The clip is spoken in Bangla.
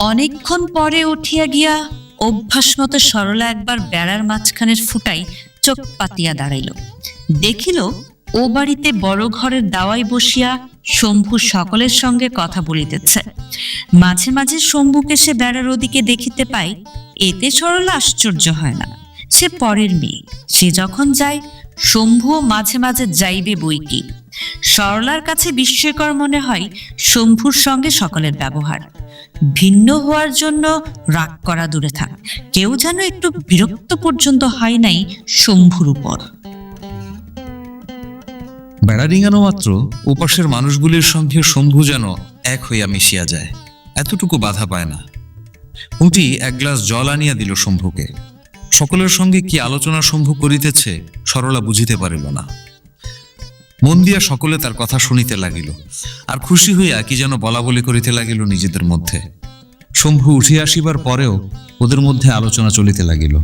অনেকক্ষণ পরে উঠিয়া গিয়া অভ্যাস মতো সরলা একবার বেড়ার মাঝখানের ফুটাই চোখ পাতিয়া দাঁড়াইল। দেখিল ও বাড়িতে বড় ঘরের দাওয়ায় বসিয়া শম্ভু সকলের সঙ্গে কথা বলিতেছে। মাঝে মাঝে শম্ভুকে সে বেড়ার ওদিকে দেখিতে পায়, এতে সরলা আশ্চর্য হয় না। সে পরের মেয়ে। সে যখন যায়, শম্ভুও মাঝে মাঝে যাইবে বই কি। সরলার কাছে বিস্ময়কর মনে হয় শম্ভুর সঙ্গে সকলের ব্যবহার। ভিন্ন হওয়ার জন্য রাগ করা দূরে থাক। কেউ যেন একটু বিরক্ত পর্যন্ত হয় নাই শম্ভুর উপর। বেড়া ডিঙানো মাত্র ওপাশের মানুষগুলির সঙ্গে শম্ভু যেন এক হইয়া মিশিয়া যায়। এতটুকু বাধা পায় না। পুঁটি এক গ্লাস জল আনিয়া দিল শম্ভুকে। সকলের সঙ্গে কি আলোচনা শম্ভু করিতেছে সরলা বুঝিতে পারিল না। মন দিয়া সকলে তার কথা শুনিতে লাগিল, আর খুশি হইয়া কি যেন বলা বলি করিতে লাগিল নিজেদের মধ্যে। শম্ভু উঠিয়া আসিবার পরেও ওদের মধ্যে আলোচনা চলিতে লাগিল।